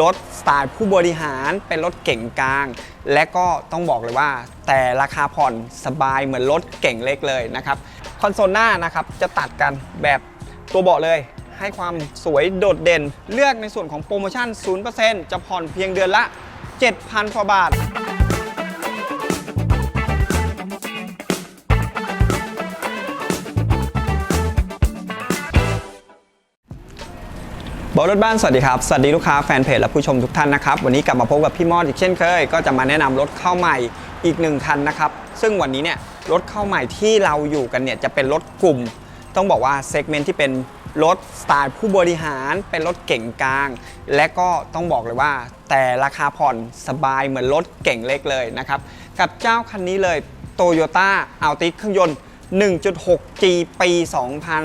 รถสไตล์ผู้บริหารเป็นรถเก่งกลาง และก็ต้องบอกเลยว่า แต่ราคาผ่อนสบายเหมือนรถเก่งเล็กเลยนะครับคอนโซลหน้านะครับจะตัดกันแบบตัวเบาะเลย ให้ความสวยโดดเด่น เลือกในส่วนของโปรโมชั่น 0%จะผ่อนเพียงเดือนละ 7,000กว่าบาท บอรถบ้านสวัสดีครับ สวัสดีลูกค้าแฟนเพจและผู้ชมทุกท่านนะครับ วันนี้กลับมาพบกับพี่มอดอีกเช่นเคย ก็จะมาแนะนำรถเข้าใหม่อีกหนึ่งคันนะครับ ซึ่งวันนี้เนี่ยรถเข้าใหม่ที่เราอยู่กันเนี่ยจะเป็นรถกลุ่ม ต้องบอกว่าเซกเมนต์ที่เป็นรถสไตล์ผู้บริหารเป็นรถเก่งกลาง และก็ต้องบอกเลยว่า แต่ราคาผ่อนสบายเหมือนรถเก่งเล็กเลยนะครับกับเจ้าคันนี้เลย Toyota Altis เครื่องยนต์ 1.6G ปี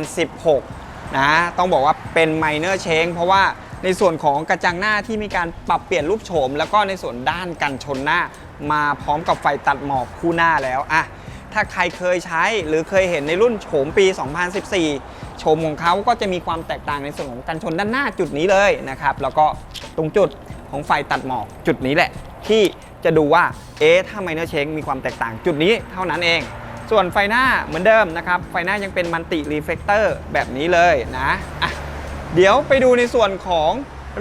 2016 นะต้องบอกว่าเป็นไมเนอร์เชงเพราะว่าในส่วนของกระจังหน้าที่มีการปรับเปลี่ยนรูปโฉม แล้วก็ในส่วนด้านกันชนหน้า มาพร้อมกับไฟตัดหมอกคู่หน้าแล้วอะถ้าใครเคยใช้หรือเคยเห็นในรุ่นโฉมปี 2014 โฉมของเขาก็จะมีความแตกต่างในส่วนของกันชนด้านหน้าจุดนี้เลยนะครับ แล้วก็ตรงจุดของไฟตัดหมอกจุดนี้แหละ ที่จะดูว่า เอ๊ะ ถ้าไมเนอร์เชงมีความแตกต่างจุดนี้เท่านั้นเอง ส่วนไฟหน้าเหมือนเดิมนะครับ ไฟหน้ายังเป็นมันติรีเฟกเตอร์แบบนี้เลยนะะเดี๋ยวไปดูในส่วนของ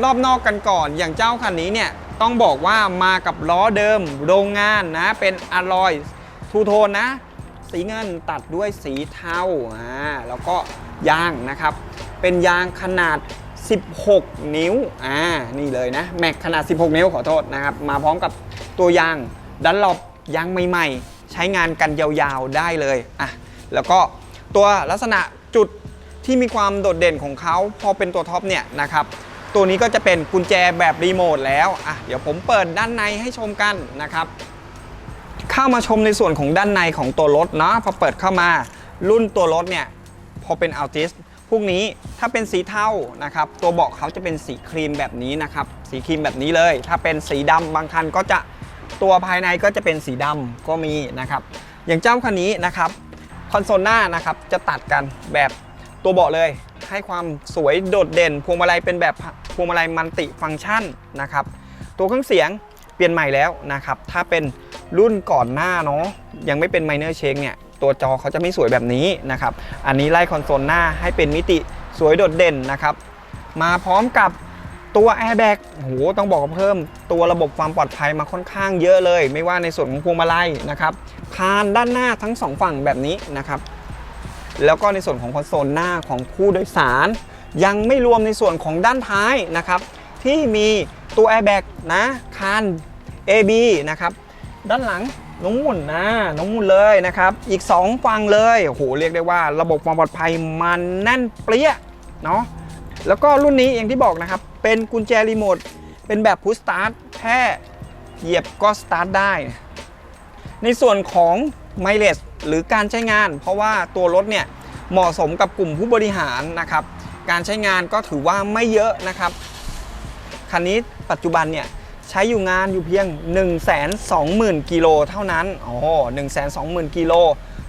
รอบนอกกันก่อน อย่างเจ้าคันนี้เนี่ยต้องบอกว่ามากับล้อเดิมโรงงานนะ เป็นอลลอยทูโทนนะ สีเงินตัดด้วยสีเทาอ่าแล้วก็ยางนะครับ เป็นยางขนาด 16 นิ้วอ่านี่เลยนะ แม็กขนาด 16 นิ้วขอโทษนะครับ มาพร้อมกับตัวยางดันหลบยางใหม่ๆ ใช้งานกันยาวๆได้เลยอะแล้วก็ตัวลักษณะจุดที่มีความโดดเด่นของเขาพอเป็นตัวท็อปเนี่ยนะครับตัวนี้ก็จะเป็นกุญแจแบบรีโมทแล้วอะเดี๋ยวผมเปิดด้านในให้ชมกันนะครับ เข้ามาชมในส่วนของด้านในของตัวรถเนาะพอเปิดเข้ามารุ่นตัวรถเนี่ยพอเป็น Altis พวกนี้ถ้าเป็นสีเทานะครับ ตัวเบาะเขาจะเป็นสีครีมแบบนี้นะครับ สีครีมแบบนี้เลย ถ้าเป็นสีดำบางคันก็จะ ตัวภายในก็จะเป็นสีดำก็มีนะครับ อย่างเจ้าคันนี้นะครับคอนโซลหน้านะครับจะตัดกันแบบตัวเบาะเลย ให้ความสวยโดดเด่น พวงมาลัยเป็นแบบพวงมาลัยมัลติฟังก์ชันนะครับตัวเครื่องเสียงเปลี่ยนใหม่แล้วนะครับ ถ้าเป็นรุ่นก่อนหน้าเนาะยังไม่เป็นไมเนอร์เชงเนี่ยตัวจอเขาจะไม่สวยแบบนี้นะครับ อันนี้ไล่คอนโซลหน้าให้เป็นมิติสวยโดดเด่นนะครับ มาพร้อมกับ ตัว Airbag โอ้โหต้องบอกเพิ่ม ตัวระบบความปลอดภัยมาค่อนข้างเยอะเลย ไม่ว่าในส่วนของพวงมาลัยนะครับคานด้านหน้าทั้งสองฝั่งแบบนี้นะครับ แล้วก็ในส่วนของคอนโซลหน้าของผู้โดยสาร ยังไม่รวมในส่วนของด้านท้ายนะครับ ที่มีตัว airbag นะคาน AB นะครับด้านหลังน้องมุ่นนะน้องมุ่นเลยนะครับ อีก2ฝั่งเลยโอ้โหเรียกได้ว่าระบบความปลอดภัยมันแน่นเปรี้ยเนาะแล้วก็รุ่นนี้อย่างที่บอกนะครับ เป็นกุญแจรีโมท เป็นแบบพุชสตาร์ทแค่เหยียบก็สตาร์ทได้ ในส่วนของไมเลสหรือการใช้งาน เพราะว่าตัวรถเนี่ยเหมาะสมกับกลุ่มผู้บริหารนะครับ การใช้งานก็ถือว่าไม่เยอะนะครับ คันนี้ปัจจุบันเนี่ยใช้อยู่งานอยู่เพียง 120,000กิโลเท่านั้นโอ้120,000กิโล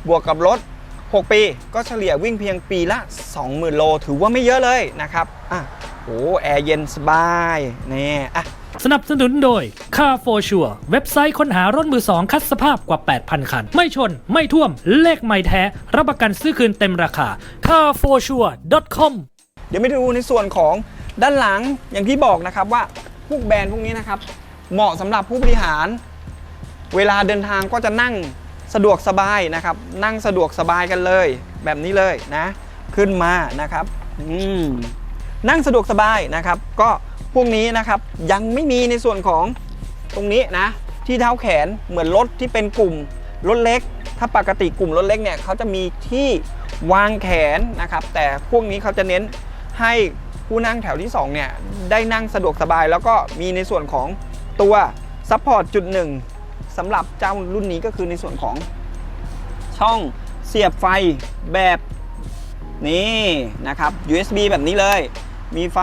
บวกกับรถ 6 ปี ก็เฉลี่ยวิ่งเพียงปีละ 20,000 โล ถือว่าไม่เยอะเลยนะครับอะ โอ้แอร์เย็นสบายนี่อะสนับสนุนโดย Car for Sure เว็บไซต์ค้นหารถมือสองคัดสภาพกว่า 8,000 คัน ไม่ชน ไม่ท่วม เลขไม่แท้ รับประกันซื้อคืนเต็มราคา carforsure.com เดี๋ยวไปดูในส่วนของด้านหลังอย่างที่บอกนะครับว่าพวกแบรนด์พวกนี้นะครับ เหมาะสำหรับผู้บริหาร เวลาเดินทางก็จะนั่งสะดวกสบายนะครับ นั่งสะดวกสบายกันเลย แบบนี้เลยนะ ขึ้นมานะครับ อืม นั่งสะดวกสบายนะครับ ก็พวกนี้นะครับยังไม่มีในส่วนของตรงนี้นะที่เท้าแขนเหมือนรถที่เป็นกลุ่มรถเล็ก ถ้าปกติกลุ่มรถเล็กเนี่ยเขาจะมีที่วางแขนนะครับ แต่พวกนี้เขาจะเน้นให้ผู้นั่งแถวที่2เนี่ยได้นั่งสะดวกสบาย แล้วก็มีในส่วนของตัวซัพพอร์ตจุดหนึ่งสำหรับเจ้ารุ่นนี้ก็คือในส่วนของช่องเสียบไฟแบบนี่นะครับ USB แบบนี้เลย มีไฟ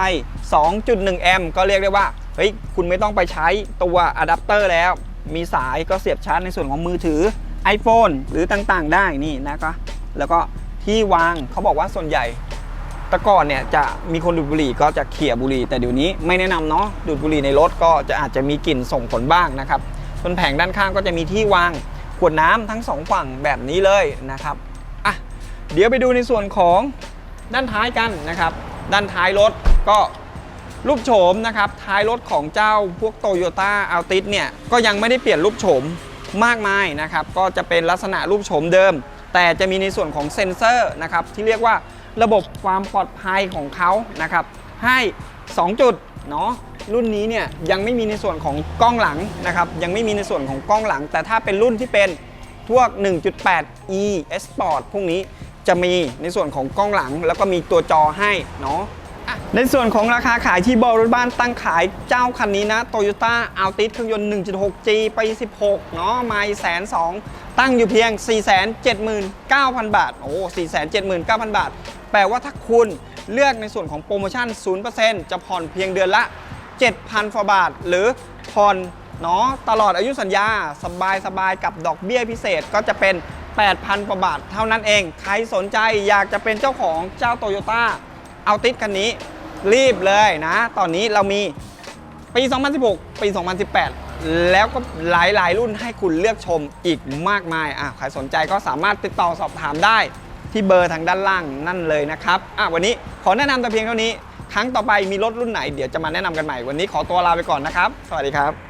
2.1 แอมป์ก็เรียกได้ว่า เฮ้ย คุณไม่ต้องไปใช้ตัวอะแดปเตอร์แล้ว มีสายก็เสียบชาร์จในส่วนของมือถือ iPhone หรือต่างๆ ได้นี่นะครับแล้วก็ที่วางเขาบอกว่าส่วนใหญ่แต่ก่อนเนี่ยจะมีคนดูดบุหรี่ก็จะเขี่ยบุหรี่แต่เดี๋ยวนี้ไม่แนะนำเนาะดูดบุหรี่ในรถก็จะอาจจะมีกลิ่นส่งผลบ้างนะครับส่วนแผงด้านข้างก็จะมีที่วางขวดน้ำทั้งสองฝั่งแบบนี้เลยนะครับอะเดี๋ยวไปดูในส่วนของด้านท้ายกันนะครับ ด้านท้ายรถก็รูปโฉมนะครับ ท้ายรถของเจ้าพวกโตโยต้าอัลติสเนี่ย ก็ยังไม่ได้เปลี่ยนรูปโฉมมากมายนะครับ ก็จะเป็นลักษณะรูปโฉมเดิม แต่จะมีในส่วนของเซ็นเซอร์นะครับ ที่เรียกว่าระบบความปลอดภัยของเขานะครับ ให้ 2 จุดเนาะรุ่นนี้เนี่ยยังไม่มีในส่วนของกล้องหลังนะครับ ยังไม่มีในส่วนของกล้องหลัง แต่ถ้าเป็นรุ่นที่เป็นพวก 1.8 e S Sport พวกนี้ จะมีในส่วนของกล้องหลัง แล้วก็มีตัวจอให้เนาะอะในส่วนของราคาขายที่บอรถบ้านตั้งขายเจ้าคันนี้นะ Toyota Altis เครื่องยนต์ 1.6G ไป 16 เนาะไม่แสนสองตั้งอยู่เพียง 479,000 บาท โอ้479,000 บาท แปลว่าถ้าคุณเลือกในส่วนของโปรโมชั่น 0%จะผ่อนเพียงเดือนละ 7,000กว่าบาท หรือผ่อนเนาะตลอดอายุสัญญา สบายสบายกับดอกเบี้ยพิเศษก็จะเป็น 8,000 กว่าบาทเท่านั้นเอง ใครสนใจอยากจะเป็นเจ้าของเจ้าโตโยต้าเอาติดคันนี้ รีบเลยนะ ตอนนี้เรามีปี 2016 ปี 2018 แล้วก็หลายๆ รุ่นให้คุณเลือกชมอีกมากมายอะใครสนใจก็สามารถติดต่อสอบถามได้ที่เบอร์ทางด้านล่างนั่นเลยนะครับอะวันนี้ขอแนะนำแต่เพียงเท่านี้ ครั้งต่อไปมีรถรุ่นไหนเดี๋ยวจะมาแนะนำกันใหม่ วันนี้ขอตัวลาไปก่อนนะครับ สวัสดีครับ